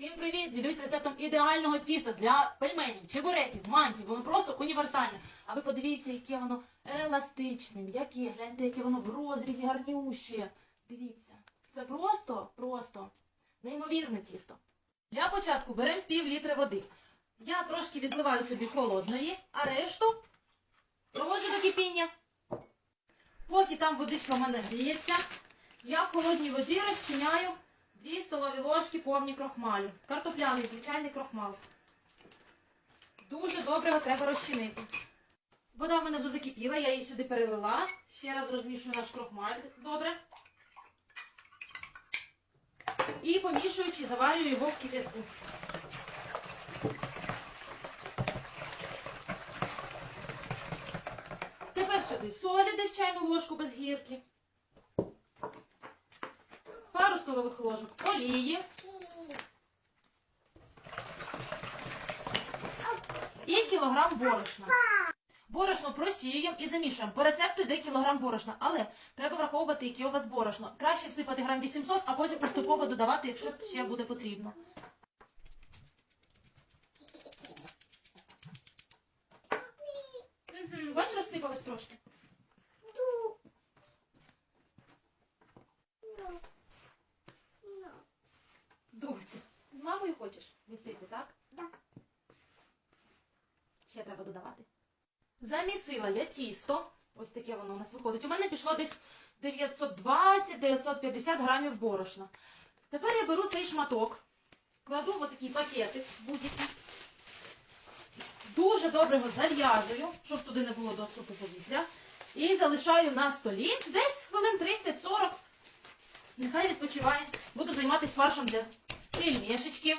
Всім привіт! Ділюсь рецептом ідеального тіста для пельменів, чебуреків, мантів. Воно просто універсальне. А ви подивіться, яке воно еластичне, м'яке. Гляньте, яке воно в розрізі гарнюще. Дивіться, це просто, просто неймовірне тісто. Для початку беремо пів літра води. Я трошки відливаю собі холодної, а решту проводжу до кипіння. Поки там водичка в мене гріється, я в холодній воді розчиняю 2 столові ложки повні крохмалю. Картопляний, звичайний крохмал. Дуже добре треба розчинити. Вода в мене вже закипіла, я її сюди перелила. Ще раз розмішую наш крохмаль добре. І помішуючи, заварюю його в кипятку. Тепер сюди солі, десь чайну ложку без гірки. Столових ложок олії. І кілограм борошна. Борошно просіюємо і замішуємо. По рецепту йде кілограм борошна, але треба враховувати, яке у вас борошно. Краще всипати грам 800, а потім поступово додавати, якщо ще буде потрібно. Бач, розсипалось трошки. Хочеш місити, так? Так. Ще треба додавати. Замісила я тісто. Ось таке воно у нас виходить. У мене пішло десь 920-950 грамів борошна. Тепер я беру цей шматок, кладу в такий пакетик будь-який. Дуже добре його зав'язую, щоб туди не було доступу повітря. І залишаю на столі десь хвилин 30-40. Нехай відпочиває. Буду займатися фаршем для пельмешечків.